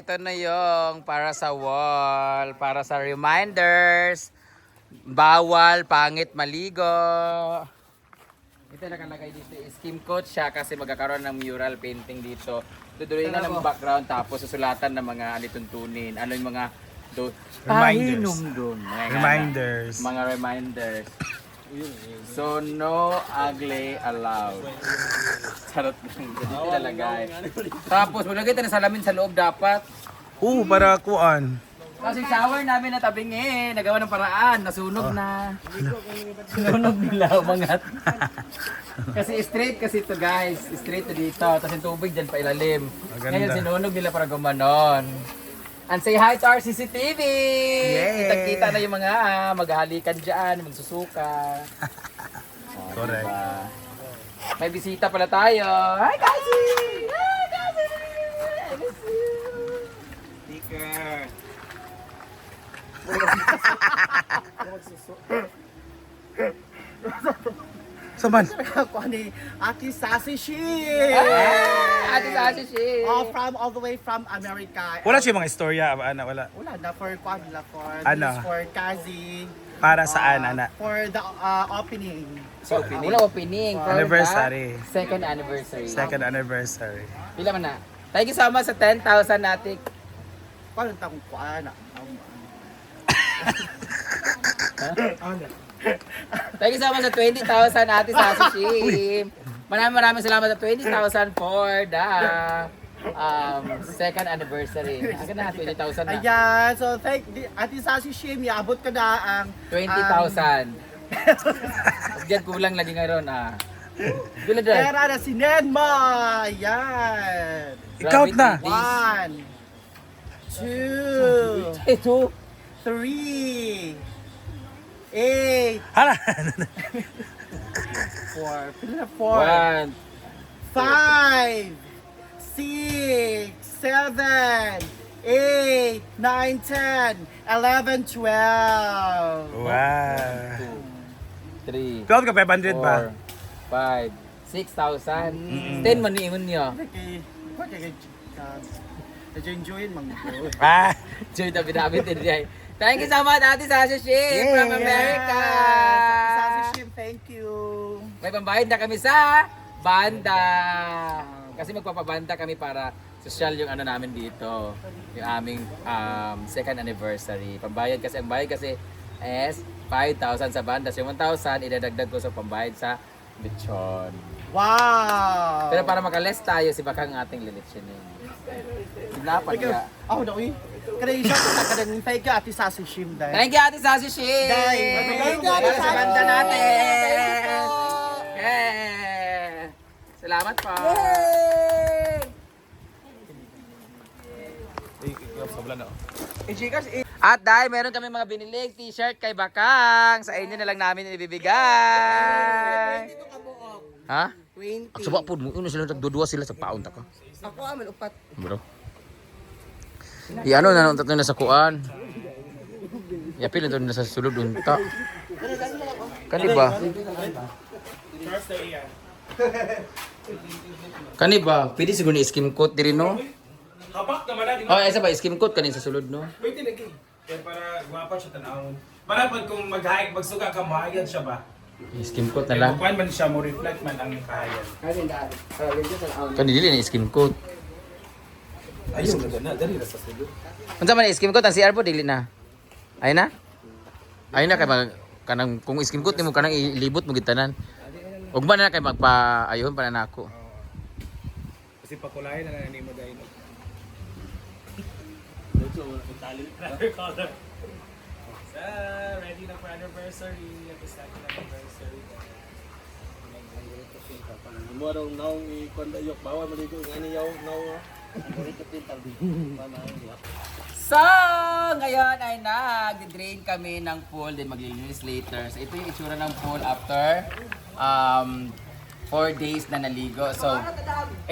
ito na yung para sa wall, para sa reminders. Bawal, pangit, maligo. Ito nakalagay dito, skim coat siya kasi magkakaroon ng mural painting dito. Tuduloy na ng background tapos susulatan ng mga alituntunin. Ano yung mga do Reminders. Mga ganun. Reminders. Mga reminders. So, no ugly allowed. Charot lang. Dito nalagay. Tapos, maglagay tayo ng salamin sa loob dapat. Oo, para kuan. Kasi shower namin na tabing eh. Nagawa ng paraan. Nasunog na. Sinunog nila umangat. kasi straight kasi to guys. Straight to dito. Tapos yung tubig dyan pa ilalim. Maganda. Ngayon sinunog nila para gumanon. And say hi to our CCTV! Yay! Kita-kita na yung mga ah, maghahalikan dyan, magsusuka. Oh, Correct. diba? May bisita pala tayo. Hi, Kasi! Hi, Kasi! I miss you! Sticker. Saman. Ako ni Aki Sassy Shi. Ah, Ate Sashi Shi! All from all the way from America. Wala siya mga istorya, ana wala. Wala na for kwan la for Ano? this for Kazi. Para saan, uh, ana? For the uh, opening. So, wala opening. for Anniversary. the Second anniversary. Second anniversary. Pila man na? Thank you so much sa 10,000 natin. Kwan ta kung kwan. Thank you so much sa 20,000 Ate Sashi Shim. Maraming maraming salamat sa 20,000 for the um, second anniversary. Aga na, 20,000 na. Ayan, so thank Ate Sassy Shim, iabot ka na ang 20,000. Diyan kulang lagi ngayon ah. Gula dyan. pera na si Nenma. Ayan. I-count na. One, two, three, eight, Hala. four, pila na four, One. five, six, seven, eight, nine, ten, eleven, twelve. wow. Two. Three. Count ka 500 ba? Four. Five. Six thousand. Ten man ni imun niyo. Okay, okay, Nag-enjoyin mang bro. Ah. Joy David David din diay. Thank you so much Ate Sasha Shim from America. Sassy Shim, thank you. May pambayad na kami sa banda. Kasi magpapabanda kami para social yung ano namin dito. Yung aming um, second anniversary. Pambayad kasi, ang bayad kasi is 5,000 sa banda. So yung 1,000, idadagdag ko sa pambayad sa lechon. Wow! Pero para makaless tayo, si Bakang ating lilitsonin. Sinapan niya. Ako na, uy. Kada isa ko na kada thank you Ate Sassy Shim dahil. Thank you, Ate Sassy Shim! Dahil. Thank you, Ate Sa banda natin! Yeah! Salamat po! Eh, Gcash, eh. At dahil meron kami mga binilig t-shirt kay Bakang, sa inyo na lang namin ibibigay. Ha? 20. Ang sabak po mo, yun sila nagdudua sila sa paon ta ka. Ako aman upat. Bro. I ano na nung tatlo na sa kuan. Yapil na na sa sulod unta. Kani ba? Kani ba? Pwede siguro ni skim coat diri no? Habak naman na, di Oh, isa ba skim coat kanin sa sulod no? Pwede lagi. Kaya para guwapa siya tanawon. Para pag kung mag-hike, magsuga ka, mahayag siya ba? Skim coat na lang. kukuhan man siya, mo reflect man ang kahayag. Kani dili ni skim coat. Ayun, na, dali na sa sulo. Unsa man skim coat ang CR po dili na. Ay na? Ay na kay mag kanang kung skim coat nimo kanang ilibot mo gitanan. Ugma na kay magpa ayun pa na nako. Kasi pakulayan na na mo dahil. Sa ready na for anniversary, at the second anniversary. Murong naong i-konda yok bawal maligo ngani yaw naw. So, ngayon ay nag-drain kami ng pool, then maglilinis later. So, ito yung itsura ng pool after um, 4 days na naligo. So,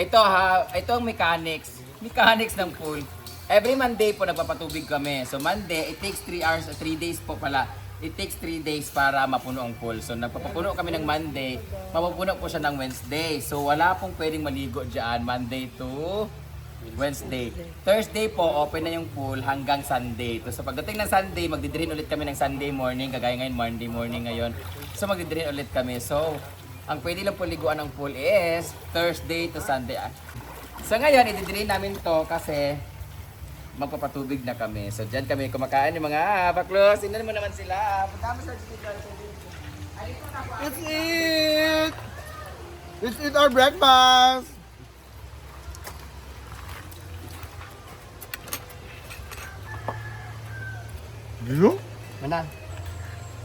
ito ha, ito ang mechanics. Mechanics ng pool. Every Monday po nagpapatubig kami. So, Monday, it takes 3 hours, 3 days po pala. It takes 3 days para mapuno ang pool. So, nagpapapuno kami ng Monday, mapupuno po siya ng Wednesday. So, wala pong pwedeng maligo dyan, Monday to Wednesday. Thursday po, open na yung pool hanggang Sunday. So, so pagdating ng Sunday, magdidirin ulit kami ng Sunday morning, kagaya ngayon, Monday morning ngayon. So, magdidirin ulit kami. So, ang pwede lang po liguan ng pool is Thursday to Sunday. So, ngayon, ididirin namin to kasi magpapatubig na kami. So, dyan kami kumakain yung mga baklos. Tingnan mo naman sila. Punta mo sa Let's eat! Let's eat our breakfast! Dino? Mana?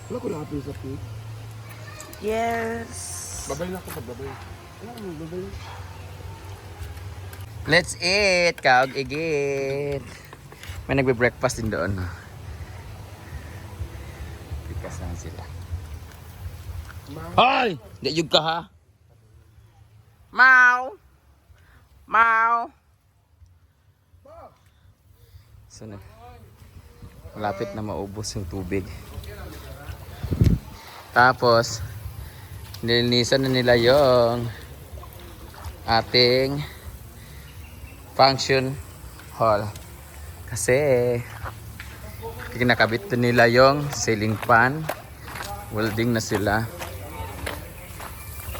Wala ko na sa pig. Yes. Babay na ako pag babay. Wala ko babay. Let's eat! Kaog igit! May nagbe-breakfast din doon. Pikas lang sila. Hoy! Di yug ka ha? Mau! Mau! So na. Malapit na maubos yung tubig. Tapos, nilinisan na nila yung ating function hall. Kasi kinakabit na nila yung ceiling fan. Welding na sila.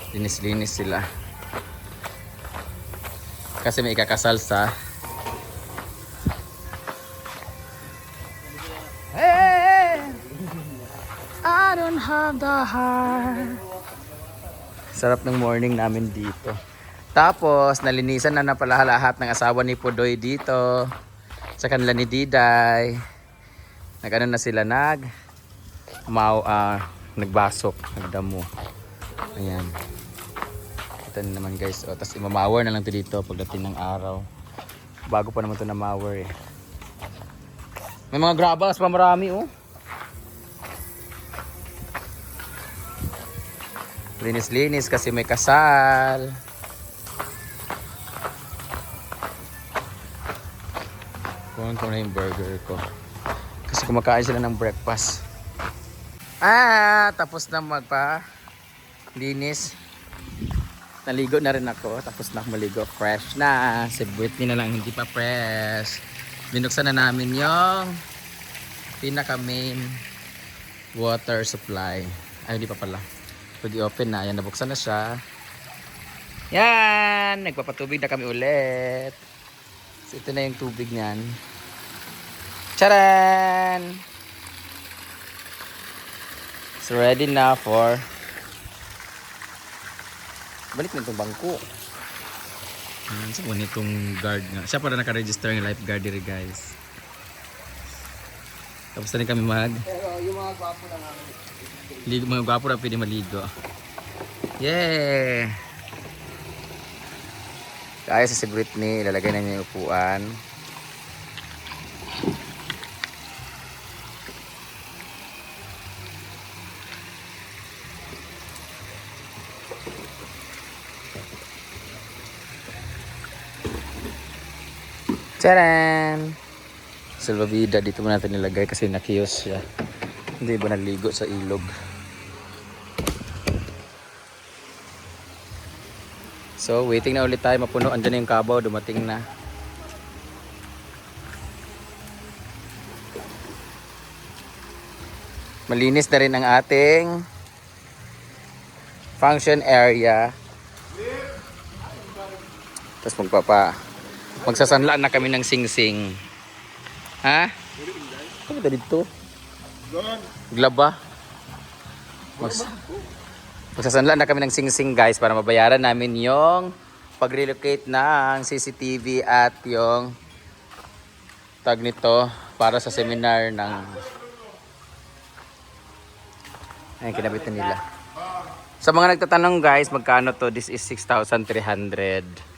Linis-linis sila. Kasi may ikakasal sa Hey, I don't have the heart. Sarap ng morning namin dito. Tapos, nalinisan na na pala lahat ng asawa ni Pudoy dito. Sa kanila ni Diday. Nag-ano na sila nag mau ah nagbasok, nagdamo. Ayan. Na naman guys. O, tapos imamawer na lang to dito pagdating ng araw. Bago pa naman to na mower eh. May mga gravels pa marami oh. Linis-linis kasi may kasal. Kuhan ko na yung burger ko. Kasi kumakain sila ng breakfast. Ah, tapos na magpa linis. Naligo na rin ako. Tapos na maligo. Fresh na. Si Britney na lang hindi pa fresh. Binuksan na namin yung pinaka main water supply. Ay, hindi pa pala. Pwede open na. Ayan, nabuksan na siya. Yan! Nagpapatubig na kami ulit. So, ito na yung tubig niyan. Charan! It's ready na for... Balik na itong bangko. Ayan, sa so, itong guard nga. Siya pala naka-register ng lifeguard diri guys. Tapos na rin kami mag... Pero yung mga gwapo lang namin. Ligo, mga gwapo na pwede maligo. Yeah! Kaya sa si Britney, ilalagay na niya yung upuan. Charan! Salvavida, dito mo natin nilagay kasi nakiyos siya. Hindi ba naligo sa ilog? So, waiting na ulit tayo mapuno. Andyan na yung kabaw, dumating na. Malinis na rin ang ating function area. Tapos magpapa magsasanlaan na kami ng sing-sing. Ha? Ano ba dito? Glaba. Mags Magsasanla na kami ng sing-sing guys para mabayaran namin yung pag-relocate ng CCTV at yung tag nito para sa seminar ng Ayun, kinabit na nila. Sa mga nagtatanong guys, magkano to? This is 6,300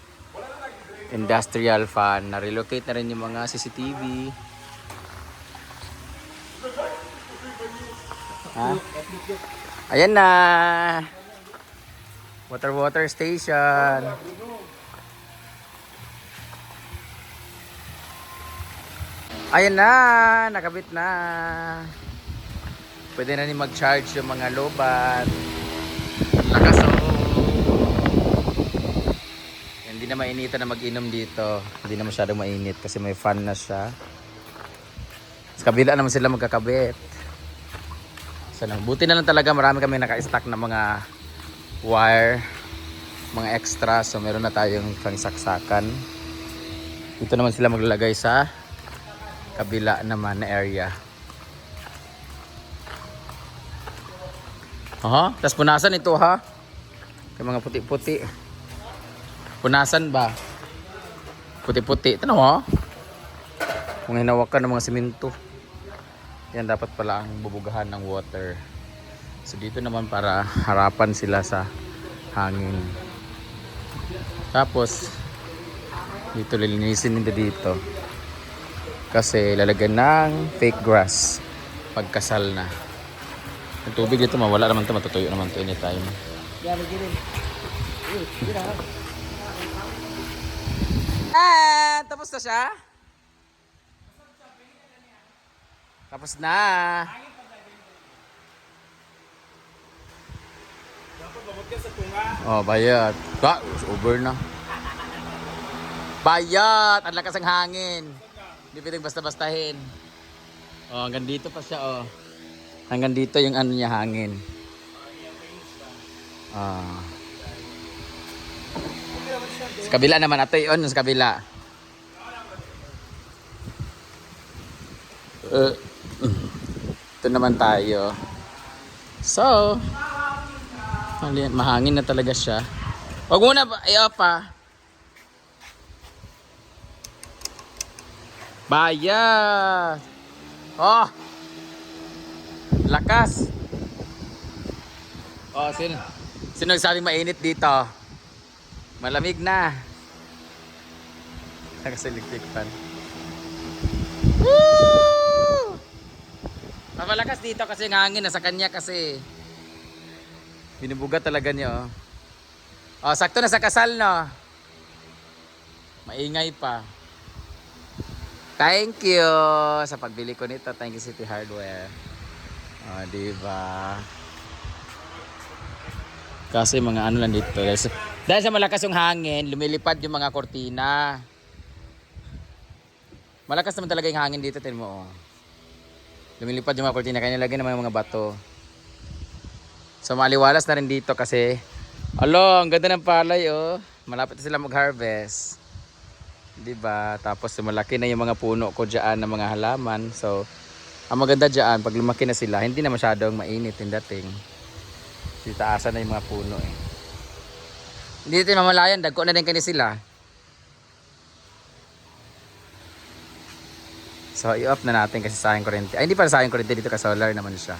industrial fan. Na-relocate na rin yung mga CCTV. Ha? Ayan na. Water water station. Ayan na, nakabit na. Pwede na ni mag-charge yung mga lobat. Lakas oh. Hindi na na mainitan na mag-inom dito. Hindi na masyadong mainit kasi may fan na siya. Sa kabila naman sila magkakabit. So, lang. Buti na lang talaga marami kami naka-stack na mga wire, mga extra. So meron na tayong pangsaksakan. Dito naman sila maglalagay sa kabila naman na area. Aha, tapos punasan ito ha. Yung mga puti-puti. Punasan ba? Puti-puti. Tanaw ha. Kung hinawakan ng mga simento. Yan dapat pala ang bubugahan ng water. So dito naman para harapan sila sa hangin. Tapos dito lilinisin nila dito. Kasi lalagyan ng fake grass pagkasal na. Yung tubig dito mawala naman to matutuyo naman to anytime. Ah, tapos na siya? Tapos na. Oh, bayat. Ka, over na. Bayat! Ang lakas ng hangin. Hindi pwedeng basta-bastahin. Oh, hanggang dito pa siya, oh. Hanggang dito yung ano niya hangin. Ah. Sa kabila naman, ito yun sa kabila. Uh, ito naman tayo. So, mahangin na talaga siya. Huwag muna ba, iyo pa. Bayat! Oh! Lakas! Oh, sino? Sino nagsabi mainit dito? Malamig na. Kasi electric fan. Woo! Mapalakas dito kasi ang hangin nasa kanya kasi. Binubuga talaga niya oh. Oh, sakto na sa kasal no. Maingay pa. Thank you sa pagbili ko nito. Thank you City Hardware. Oh, di ba? Kasi mga ano lang dito. Dahil sa, dahil sa malakas yung hangin, lumilipad yung mga kortina. Malakas naman talaga yung hangin dito, tin mo. Oh. Lumilipad yung mga kortina, kaya nilagay naman yung mga bato. So maliwalas na rin dito kasi, alo, ang ganda ng palay, oh. Malapit na sila mag-harvest. 'Di ba? Tapos malaki na yung mga puno ko diyan ng mga halaman. So, ang maganda diyan, pag lumaki na sila, hindi na masyadong mainit yung dating. Titaasan na yung mga puno eh. Hindi natin mamalayan, dagko na din kani sila. So, i-off na natin kasi sayang kurente. Ay, hindi para sayang kurente dito ka solar naman siya.